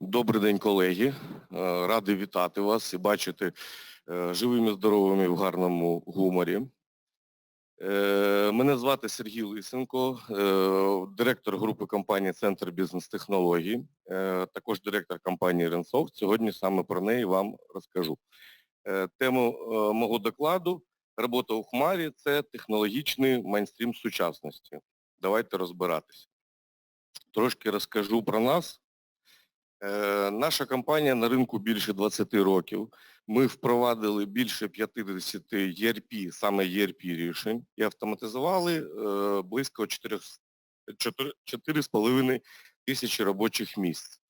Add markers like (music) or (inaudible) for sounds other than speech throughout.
Добрий день, колеги. Е, Радий вітати вас і бачити е, живими, здоровими в гарному гуморі. Е, Мене звати Сергій Лисенко, директор групи компанії Центр бізнес-технологій, також директор компанії Ренсофт. Сьогодні саме про неї вам розкажу. Тему мого докладу робота у Хмарі це технологічний майнстрім сучасності. Давайте розбиратися. Трошки розкажу про нас. Е, Наша компанія на ринку більше 20 років. Ми впровадили більше 50 ERP, саме ERP рішень і автоматизували е, близько 4,5 тисячі робочих місць.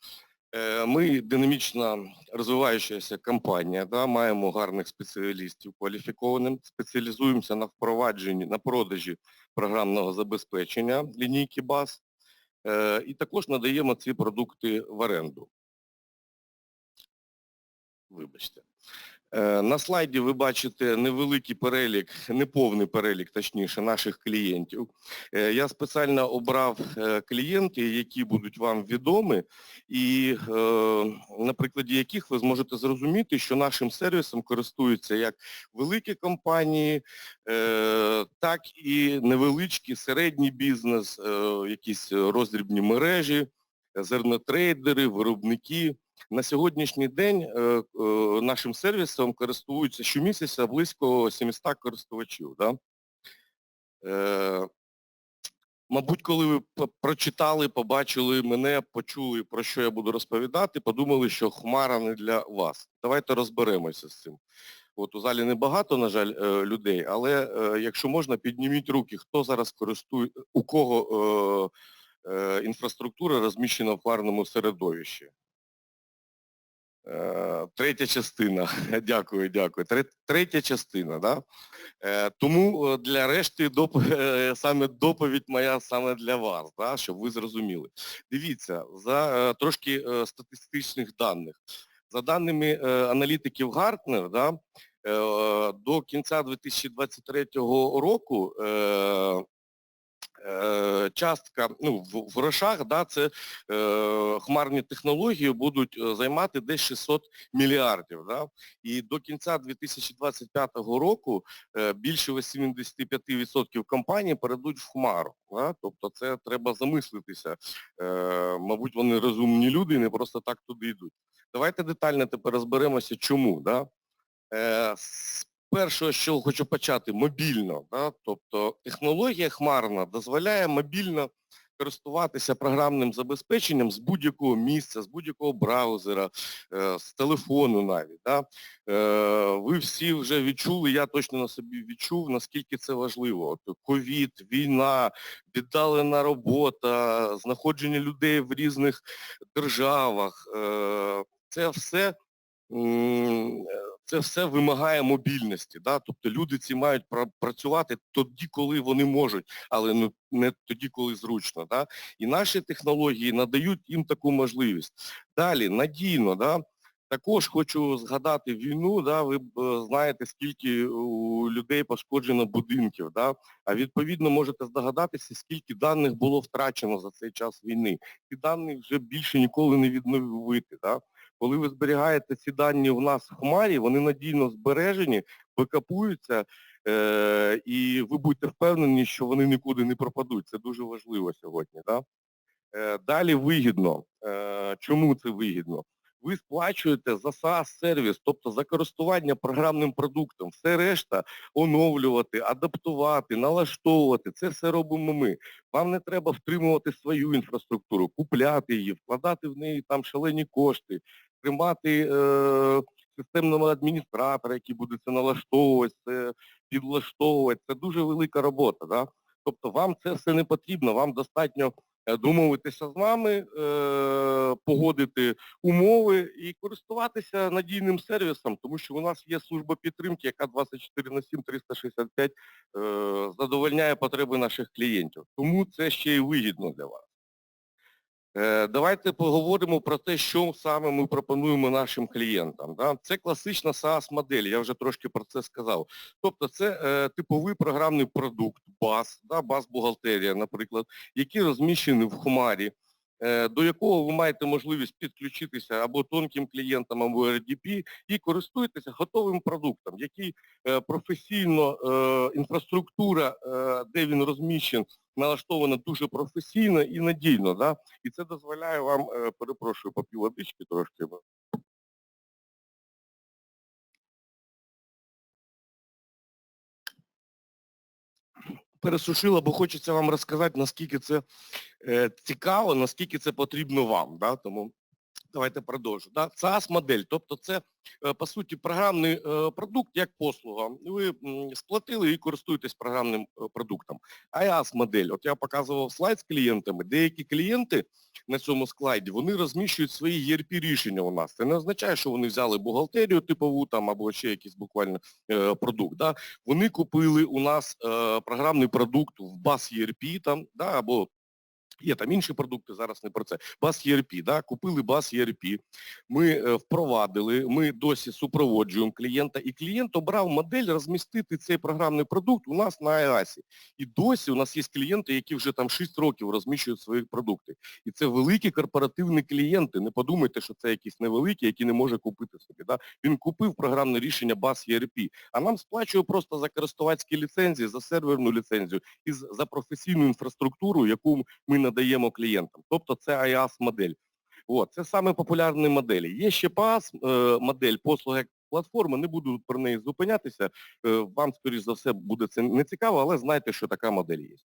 Е, Ми динамічно розвиваючася компанія, да, маємо гарних спеціалістів кваліфікованих, спеціалізуємося на впровадженні, на продажі програмного забезпечення лінійки БАС. Е, І також надаємо ці продукти в оренду. Вибачте. Е, На слайді ви бачите невеликий перелік, неповний перелік, точніше, наших клієнтів. Е, Я спеціально обрав е, клієнти, які будуть вам відомі, і на прикладі яких ви зможете зрозуміти, що нашим сервісом користуються як великі компанії, так і невеличкий, середній бізнес, якісь роздрібні мережі, зернотрейдери, виробники. На сьогоднішній день е, е, нашим сервісом користуються щомісяця близько 700 користувачів. Да? Е, Мабуть, коли ви прочитали, побачили мене, почули, про що я буду розповідати, подумали, що хмара не для вас. Давайте розберемося з цим. От у залі небагато, на жаль, людей, але якщо можна, підніміть руки, хто зараз користує, у кого е, е, інфраструктура розміщена в хмарному середовищі. Е, Третя частина. (laughs) Дякую, дякую. Третя частина, да? Е, Тому е, для решти доп... (laughs) саме доповідь моя саме для вас, да? щоб ви зрозуміли. Дивіться, за трошки статистичних даних. За даними аналітиків Гартнер, да, до кінця 2023 року частка ну, в, в грошах, да, це е, хмарні технології будуть е, займати десь 600 мільярдів. Да? І до кінця 2025 року е, більше 85% компаній перейдуть в хмару. Да? Тобто це треба замислитися. Е, мабуть, вони розумні люди і не просто так туди йдуть. Давайте детально тепер розберемося, чому. Да? Е, з чого хочу почати, мобільно. Да? Тобто технологія хмарна дозволяє мобільно користуватися програмним забезпеченням з будь-якого місця, з будь-якого браузера, е, з телефону навіть. Да? Е, ви всі вже відчули, я точно на собі відчув, наскільки це важливо. Ковід, війна, віддалена робота, знаходження людей в різних державах. е, Це все це все вимагає мобільності. Да? Тобто люди ці мають пра- працювати тоді, коли вони можуть, але не тоді, коли зручно. Да? І наші технології надають їм таку можливість. Далі, надійно, да? також хочу згадати війну, да? ви е, знаєте, скільки у людей пошкоджено будинків, да? а відповідно можете здогадатися, скільки даних було втрачено за цей час війни. Ці дані вже більше ніколи не відновити. Да? Коли ви зберігаєте ці дані у нас в хмарі, вони надійно збережені, бекапуються, е, і ви будете впевнені, що вони нікуди не пропадуть. Це дуже важливо сьогодні. Да? Е, далі вигідно. Е, чому це вигідно? Ви сплачуєте за SaaS-сервіс, тобто за користування програмним продуктом. Все решта оновлювати, адаптувати, налаштовувати. Це все робимо ми. Вам не треба втримувати свою інфраструктуру, купляти її, вкладати в неї там шалені кошти, тримати е, системного адміністратора, який буде це налаштовувати, це підлаштовувати. Це дуже велика робота. Да? Тобто вам це все не потрібно, вам достатньо е, домовитися з нами, е, погодити умови і користуватися надійним сервісом, тому що у нас є служба підтримки, яка 24 на 7, 365 е, задовольняє потреби наших клієнтів. Тому це ще й вигідно для вас. Е, Давайте поговоримо про те, що саме ми пропонуємо нашим клієнтам. Це класична SaaS-модель, я вже трошки про це сказав. Тобто це е, типовий програмний продукт, баз, баз-бухгалтерія, наприклад, який розміщений в Хмарі. Е, до якого ви маєте можливість підключитися або тонким клієнтам, або RDP і користуєтеся готовим продуктом, який е, професійно е, інфраструктура, де він розміщений, налаштована дуже професійно і надійно. Да? І це дозволяє вам, перепрошую, попів водички трошки. Пересушила, бо хочеться вам розказати, наскільки це е, цікаво, наскільки це потрібно вам. Да? Тому давайте продовжу. Да? SaaS модель, тобто це е, по суті програмний е, продукт як послуга. Ви сплатили і користуєтесь програмним е, продуктом. IaaS модель, от я показував слайд з клієнтами. Деякі клієнти на цьому слайді вони розміщують свої ERP рішення у нас. Це не означає, що вони взяли бухгалтерію типову там або ще якийсь буквально продукт. Да? Вони купили у нас програмний продукт в BAS ERP там, да, або Є там інші продукти, зараз не про це. BAS ERP, да, купили BAS ERP, ми е, впровадили, ми досі супроводжуємо клієнта, і клієнт обрав модель розмістити цей програмний продукт у нас на IaaS. І досі у нас є клієнти, які вже там 6 років розміщують свої продукти. І це великі корпоративні клієнти. Не подумайте, що це якісь невеликі, які не може купити собі. Да? Він купив програмне рішення BAS ERP, а нам сплачує просто за користувацькі ліцензії, за серверну ліцензію і за професійну інфраструктуру, яку ми надаємо клієнтам. Тобто це IaaS модель. От, це саме популярні моделі. Є ще PaaS е, модель, послуга як платформа, не буду про неї зупинятися. Е, вам, скоріш за все, буде це не цікаво, але знайте, що така модель є.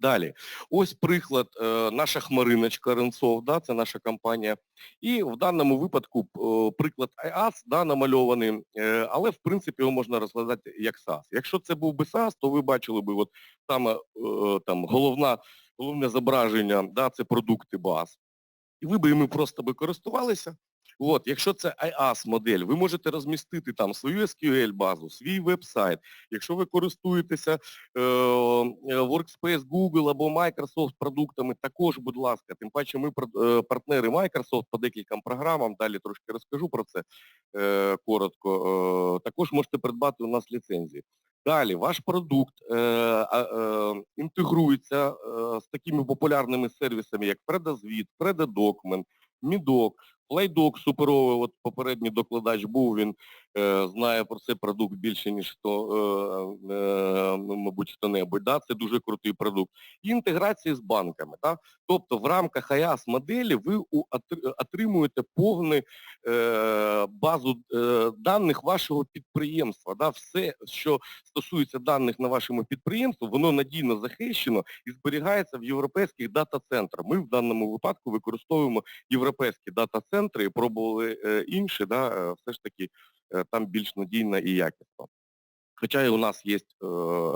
Далі, ось приклад, е, наша хмариночка Ренцов, да, це наша компанія. І в даному випадку приклад IaaS да, намальований, але в принципі його можна розглядати як SaaS. Якщо це був би SaaS, то ви бачили би от е, там головна, головне зображення, да, це продукти баз. І ви би іми просто би користувалися. От, якщо це IaaS модель, ви можете розмістити там свою SQL базу, свій веб-сайт. Якщо ви користуєтеся е, е, Workspace Google або Microsoft продуктами, також, будь ласка, тим паче ми е, партнери Microsoft по декільком програмам, далі трошки розкажу про це е, коротко. Е, також можете придбати у нас ліцензії. Далі, ваш продукт е, е, інтегрується е, з такими популярними сервісами, як Предозвіт, Предодокмент, Мідок, Плейдок суперовий, от попередній докладач був, він знає про цей продукт більше, ніж хто, е, е, мабуть, хто-небудь. Да? Це дуже крутий продукт. І інтеграції з банками. Да? Тобто в рамках IaaS моделі ви отримуєте повну е, базу е, даних вашого підприємства. Да? Все, що стосується даних на вашому підприємстві, воно надійно захищено і зберігається в європейських дата-центрах. Ми в даному випадку використовуємо європейські дата-центри і пробували е, інші, да, е, все ж таки е, там більш надійно і якісно. Хоча і у нас є е,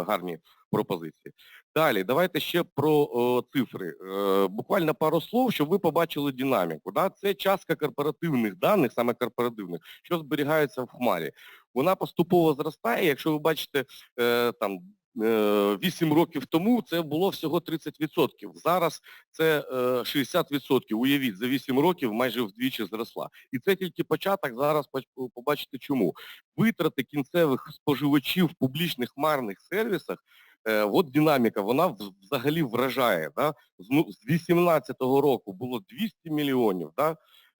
гарні пропозиції. Далі, давайте ще про е, цифри. Е, буквально пару слов, щоб ви побачили динаміку. Да? Це частка корпоративних даних, саме корпоративних, що зберігаються в Хмарі. Вона поступово зростає, якщо ви бачите, е, там, е, 8 років тому це було всього 30%. Зараз це е, 60%. Уявіть, за 8 років майже вдвічі зросла. І це тільки початок, зараз побачите чому. Витрати кінцевих споживачів в публічних хмарних сервісах, е, от динаміка, вона взагалі вражає. Да? З, ну, з 18-го року було 200 мільйонів, да?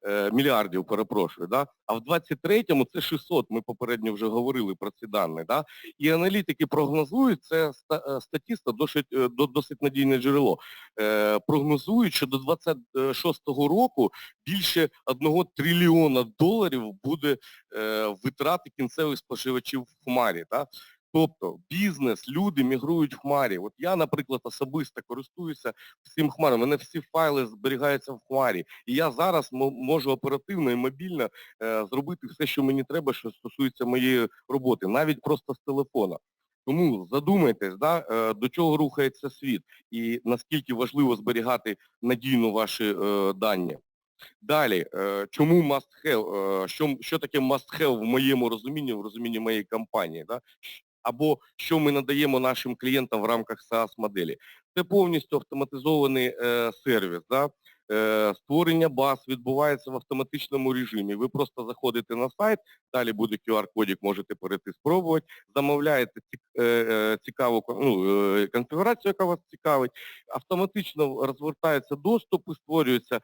Е, мільярдів, перепрошую, да? а в 23-му це 600, ми попередньо вже говорили про ці дані. Да? І аналітики прогнозують, це е, статіста досить, е, досить надійне джерело, прогнозують, що до 26-го року більше 1 трильйона доларів буде витрати кінцевих споживачів в хмарі. Да? Тобто бізнес, люди мігрують в хмарі. От я, наприклад, особисто користуюся всім хмаром. У мене всі файли зберігаються в хмарі. І я зараз можу оперативно і мобільно е, зробити все, що мені треба, що стосується моєї роботи, навіть просто з телефона. Тому задумайтесь, да, е, до чого рухається світ і наскільки важливо зберігати надійно ваші е, дані. Далі, е, чому must have, е, що, що таке must have в моєму розумінні, в розумінні моєї компанії, да? Або що ми надаємо нашим клієнтам в рамках SaaS моделі. Це повністю автоматизований е, сервіс, да? Е, Створення баз відбувається в автоматичному режимі. Ви просто заходите на сайт, далі буде QR-кодик, можете перейти спробувати, замовляєте е, е, цікаву ну, конфігурацію, яка вас цікавить, автоматично розвертаються доступи, створюються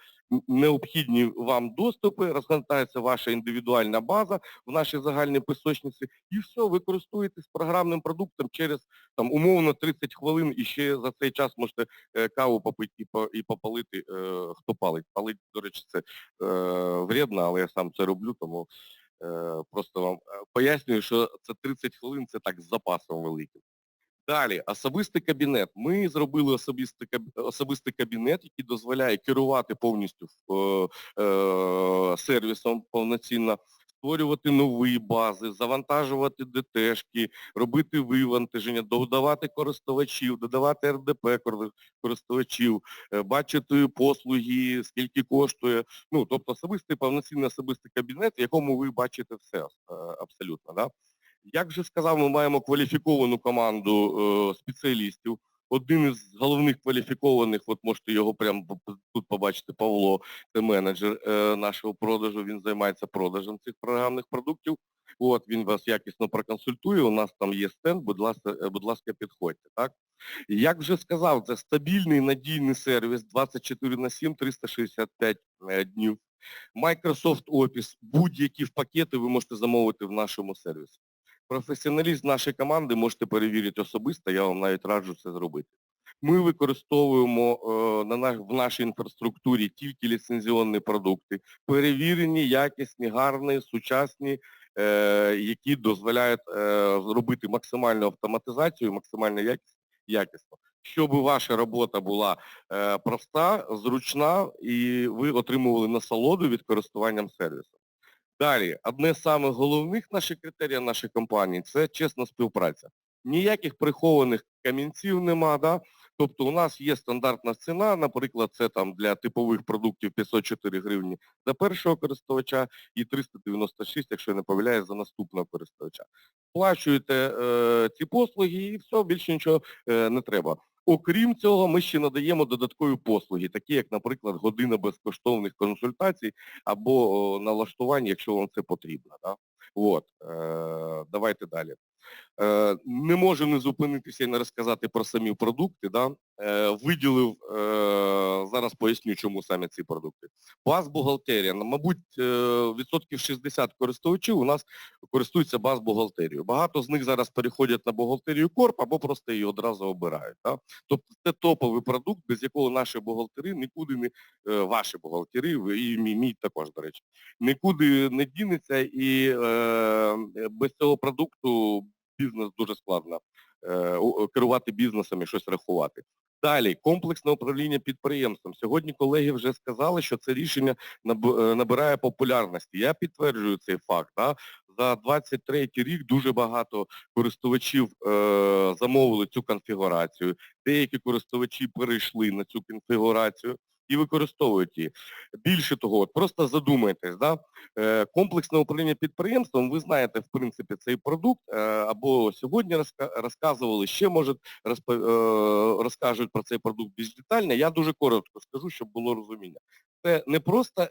необхідні вам доступи, розгортається ваша індивідуальна база в нашій загальній пісочниці, і все, ви користуєтесь програмним продуктом через там умовно 30 хвилин і ще за цей час можете каву попити і, попалити, хто палить. Палить, до речі, це е, вредно, але я сам це роблю, тому е, просто вам е, пояснюю, що це 30 хвилин, це так з запасом великим. Далі, особистий кабінет. Ми зробили особистий, кабінет, який дозволяє керувати повністю е, е, сервісом повноцінно, створювати нові бази, завантажувати ДТшки, робити вивантаження, додавати користувачів, додавати РДП користувачів, е, бачити послуги, скільки коштує. Ну, тобто особистий, повноцінний особистий кабінет, в якому ви бачите все е, абсолютно. Да? Як вже сказав, ми маємо кваліфіковану команду е, спеціалістів. Один із головних кваліфікованих, от можете його прямо тут побачити, Павло, це менеджер е, нашого продажу, він займається продажем цих програмних продуктів. От, він вас якісно проконсультує, у нас там є стенд, будь ласка, е, будь ласка, підходьте. Так? Як вже сказав, це стабільний надійний сервіс 24 на 7, 365 е, днів. Microsoft Office, будь-які пакети ви можете замовити в нашому сервісі. Професіоналіст нашої команди можете перевірити особисто, я вам навіть раджу це зробити. Ми використовуємо е, в нашій інфраструктурі тільки ліцензіонні продукти, перевірені, якісні, гарні, сучасні, е, які дозволяють е, зробити максимальну автоматизацію, максимально якіс, якісно, щоб ваша робота була е, проста, зручна і ви отримували насолоду від користуванням сервісом. Далі, одне з самих головних наших критерій нашої компанії це чесна співпраця. Ніяких прихованих камінців нема, да? Тобто у нас є стандартна ціна, наприклад, це там для типових продуктів 504 гривні за першого користувача і 396, якщо я не помиляюсь, за наступного користувача. Сплачуєте е, ці послуги і все, більше нічого е, не треба. Окрім цього, ми ще надаємо додаткові послуги, такі як, наприклад, година безкоштовних консультацій або налаштування, якщо вам це потрібно. Да? От, е, давайте далі. Е, не можу не зупинитися і не розказати про самі продукти. Да? Е, виділив, е, зараз поясню, чому саме ці продукти. Баз бухгалтерія. Мабуть, відсотків 60 користувачів у нас користуються баз бухгалтерією. Багато з них зараз переходять на бухгалтерію Корп або просто її одразу обирають. Да? Тобто це топовий продукт, без якого наші бухгалтери нікуди не, ваші бухгалтери, і мій, мій також, до речі, нікуди не дінеться і без цього продукту бізнес дуже складно е, керувати бізнесом і щось рахувати. Далі, комплексне управління підприємством. Сьогодні колеги вже сказали, що це рішення е, набирає популярності. Я підтверджую цей факт. Да? За 23 рік дуже багато користувачів е, замовили цю конфігурацію. Деякі користувачі перейшли на цю конфігурацію і використовують її. Більше того, просто задумайтесь, да? Е, комплексне управління підприємством, ви знаєте, в принципі, цей продукт, е, або сьогодні розказували, ще, може, е, розкажуть про цей продукт більш детально. Я дуже коротко скажу, щоб було розуміння. Це не просто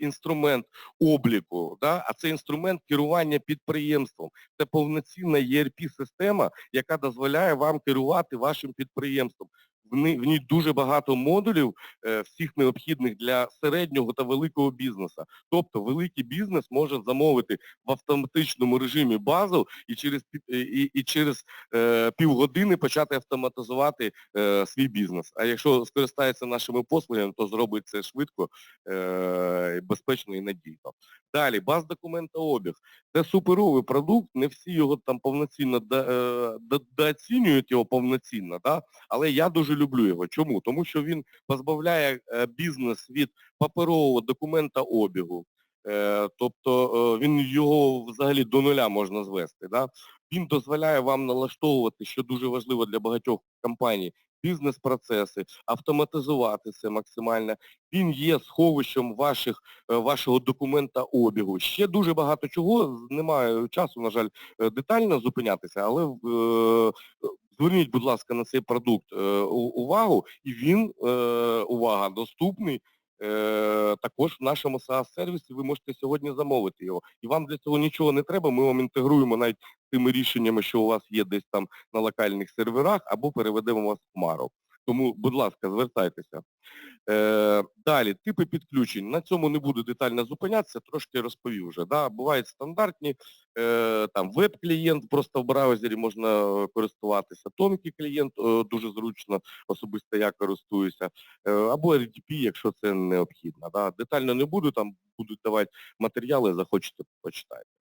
інструмент обліку, да? а це інструмент керування підприємством. Це повноцінна ERP-система, яка дозволяє вам керувати вашим підприємством. В ній, дуже багато модулів, е, всіх необхідних для середнього та великого бізнесу. Тобто великий бізнес може замовити в автоматичному режимі базу і через і, і через е, півгодини почати автоматизувати е, свій бізнес. А якщо скористається нашими послугами, то зробить це швидко, е, безпечно і надійно. Далі, баз документообіг. Це суперовий продукт, не всі його там повноцінно е, до- дооцінюють його повноцінно, да? але я дуже люблю його. Чому? Тому що він позбавляє е, бізнес від паперового документа обігу. Е, тобто е, він його взагалі до нуля можна звести. Да? Він дозволяє вам налаштовувати, що дуже важливо для багатьох компаній, бізнес-процеси, автоматизувати це максимально. Він є сховищем ваших, вашого документа обігу. Ще дуже багато чого, немає часу, на жаль, детально зупинятися, але Зверніть, будь ласка, на цей продукт е, увагу, і він, е, увага, доступний е, також в нашому SaaS-сервісі. Ви можете сьогодні замовити його. І вам для цього нічого не треба, ми вам інтегруємо навіть тими рішеннями, що у вас є десь там на локальних серверах, або переведемо вас в Хмару. Тому, будь ласка, звертайтеся. Е, далі, типи підключень. На цьому не буду детально зупинятися, трошки розповів вже. Да? Бувають стандартні, е, там веб-клієнт, просто в браузері можна е, користуватися, тонкий клієнт, е, дуже зручно, особисто я користуюся, е, або RDP, якщо це необхідно. Да? Детально не буду, там будуть давати матеріали, захочете, почитайте.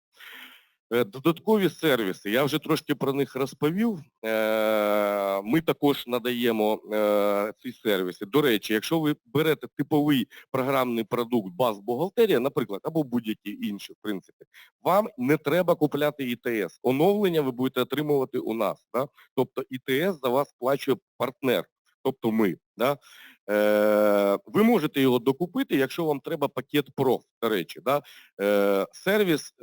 Е, Додаткові сервіси, я вже трошки про них розповів. Е, Ми також надаємо е, ці сервіси. До речі, якщо ви берете типовий програмний продукт баз бухгалтерія, наприклад, або будь-які інші, в принципі, вам не треба купляти ІТС. Оновлення ви будете отримувати у нас. Да? Тобто ІТС за вас сплачує партнер, тобто ми. Да? Ви можете його докупити, якщо вам треба пакет проф, до речі. Да? Сервіс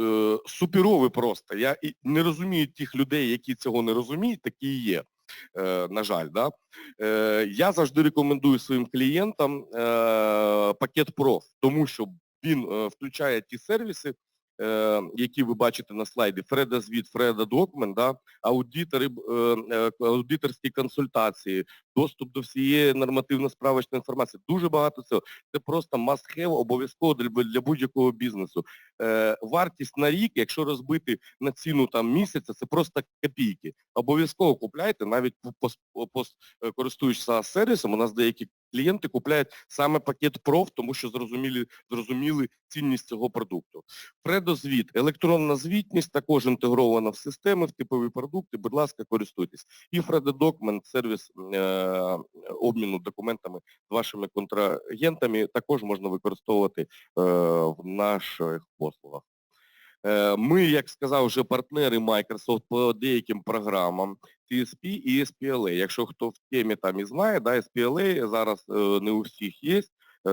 е, суперовий просто. Я не розумію тих людей, які цього не розуміють, такі і є, е, на жаль. Да? Е, я завжди рекомендую своїм клієнтам пакет проф, тому що він включає ті сервіси, які ви бачите на слайді, Фреда Звіт, Фреда Документ, да? аудитори, е, е, аудиторські консультації, доступ до всієї нормативно-справочної інформації. Дуже багато цього. Це просто must-have обов'язково для, будь-якого бізнесу. Е, вартість на рік, якщо розбити на ціну там місяця, це просто копійки. Обов'язково купляйте, навіть е, користуючись сервісом, у нас деякі клієнти купляють саме пакет проф, тому що зрозуміли, зрозуміли цінність цього продукту. Предозвіт, електронна звітність також інтегрована в системи, в типові продукти, будь ласка, користуйтесь. І Фредодокмент, сервіс е, обміну документами з вашими контрагентами, також можна використовувати е, в наших послугах. Е, Ми, як сказав вже партнери Microsoft по деяким програмам CSP і SPLA. Якщо хто в темі там і знає, да, SPLA зараз е, не у всіх є,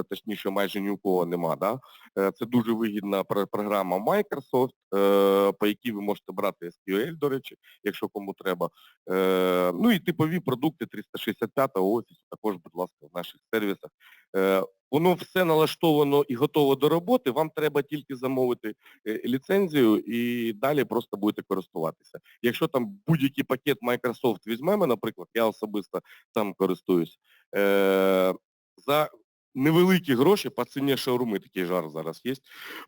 точніше майже ні у кого нема. Да? Е, Це дуже вигідна програма Microsoft, е, по якій ви можете брати SQL, до речі, якщо кому треба. Е, Ну і типові продукти 365 офісу, також, будь ласка, в наших сервісах. Е, Воно все налаштовано і готово до роботи, вам треба тільки замовити е, ліцензію і далі просто будете користуватися. Якщо там будь-який пакет Microsoft візьмемо, наприклад, я особисто там користуюсь, е, за невеликі гроші по ціні шаурми, такий жар зараз є,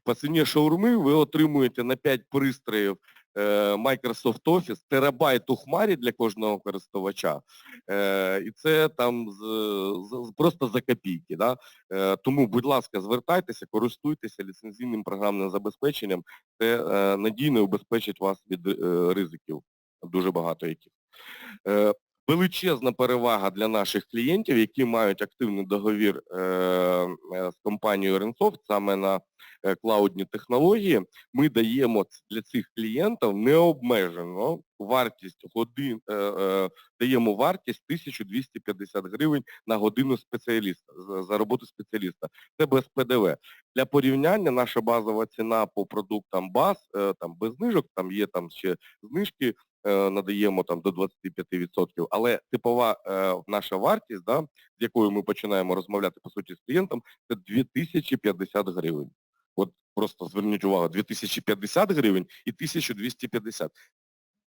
по ціні шаурми ви отримуєте на 5 пристроїв е, Microsoft Office, терабайт у хмарі для кожного користувача, е, і це там з, з, просто за копійки. Да? Е, тому, будь ласка, звертайтеся, користуйтеся ліцензійним програмним забезпеченням, це надійно убезпечить вас від ризиків, дуже багато яких. Величезна перевага для наших клієнтів, які мають активний договір е, е, з компанією Rensoft саме на е, клаудні технології, ми даємо для цих клієнтів необмежено вартість годин, даємо вартість 1250 гривень на годину спеціаліста, за- роботу спеціаліста. Це без ПДВ. Для порівняння наша базова ціна по продуктам баз, там без знижок, там є там ще знижки, надаємо там до 25%, але типова е, наша вартість, да, з якою ми починаємо розмовляти по суті з клієнтом, це 2050 гривень. От просто зверніть увагу, 2050 гривень і 1250.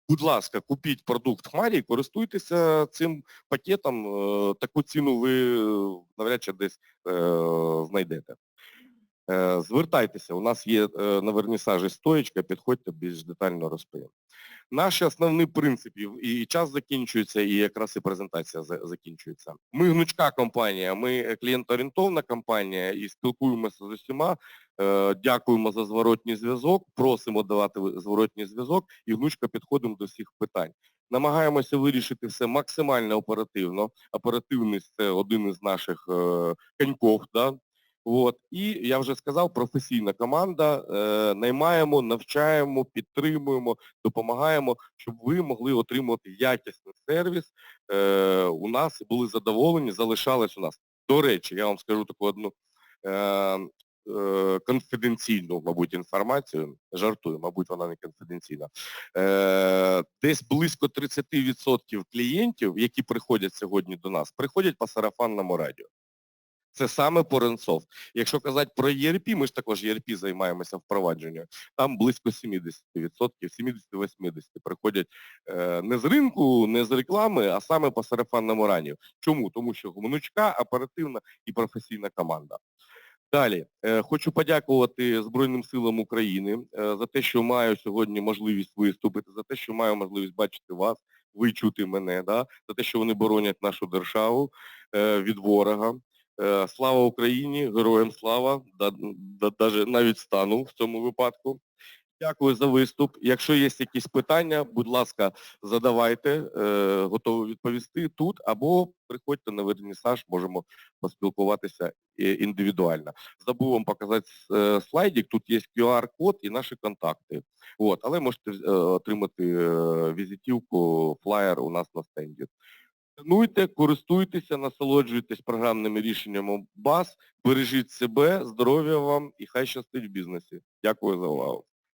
Будь ласка, купіть продукт Хмарі і користуйтеся цим пакетом. е, Таку ціну ви е, навряд чи десь е, знайдете. Е, Звертайтеся, у нас є е, на вернісажі стоєчка, підходьте, більш детально розповім. Наші основні принципи, і час закінчується, і якраз і презентація закінчується. Ми гнучка компанія, ми клієнтоорієнтовна компанія і спілкуємося з усіма. Е, Дякуємо за зворотній зв'язок, просимо давати зворотній зв'язок і гнучко підходимо до всіх питань. Намагаємося вирішити все максимально оперативно. Оперативність це один із наших коньков, да? От. І я вже сказав, професійна команда, е, наймаємо, навчаємо, підтримуємо, допомагаємо, щоб ви могли отримувати якісний сервіс е, у нас були задоволені, залишались у нас. До речі, я вам скажу таку одну е, е, конфіденційну, мабуть, інформацію. Жартую, мабуть, вона не конфіденційна. Е, десь близько 30% клієнтів, які приходять сьогодні до нас, приходять по сарафанному радіо. Це саме по Ренцов. Якщо казати про ERP, ми ж також ERP займаємося впровадженням, там близько 70%, 70-80% приходять е, не з ринку, не з реклами, а саме по сарафанному радіо. Чому? Тому що гуманучка, оперативна і професійна команда. Далі, е, хочу подякувати Збройним силам України е, за те, що маю сьогодні можливість виступити, за те, що маю можливість бачити вас, ви чути мене, да? за те, що вони боронять нашу державу від ворога. Е, Слава Україні, героям слава, навіть стану в цьому випадку. Дякую за виступ. Якщо є якісь питання, будь ласка, задавайте, е, готовий відповісти тут, або приходьте на вернісаж, можемо поспілкуватися е, індивідуально. Забув вам показати слайдик, тут є QR-код і наші контакти. От, але можете отримати візитівку, флаєр у нас на стенді. Цінуйте, користуйтеся, насолоджуйтесь програмними рішеннями БАС, бережіть себе, здоров'я вам і хай щастить в бізнесі. Дякую за увагу.